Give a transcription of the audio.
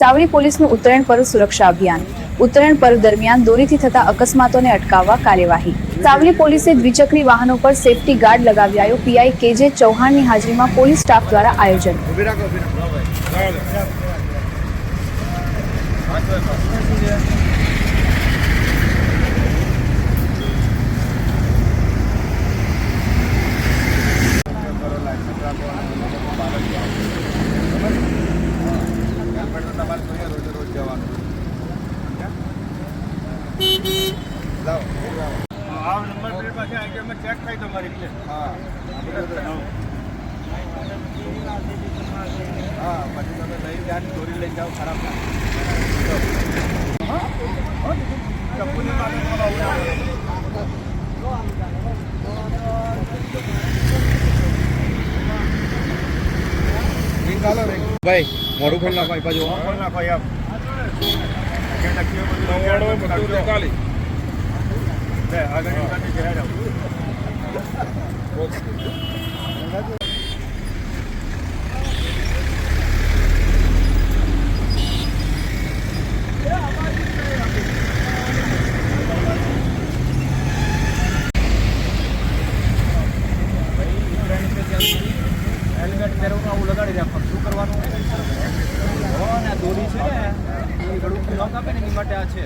સાવલી પોલીસનું ઉત્તરાયણ પર્વ સુરક્ષા અભિયાન. ઉત્તરાયણ પર્વ દરમિયાન દોરીથી થતા અકસ્માતોને અટકાવવા કાર્યવાહી. સાવલી પોલીસે દ્વિચક્રી વાહનો પર સેફટી ગાર્ડ લગાવ્યાયો પીઆઈ કેજે ચૌહાણની હાજરીમાં પોલીસ સ્ટાફ દ્વારા આયોજન. આ નંબર પ્લેટ પાસે આવી ગયો ચેક થાય તમારી એટલે હા હા પછી. તમે લઈ જાઓ ચોરી લઈ જાઓ ખરાબ ભાઈ મોડું ખોલ નાખો પાછું ખોલ નાખો એમ નીકળતી જરા જાઓ હેલ્મેટ પહેરવું આવું લગાડી રાખવાનું. શું કરવાનું? દોરી છે ને લોક આપે ને એની માટે આ છે.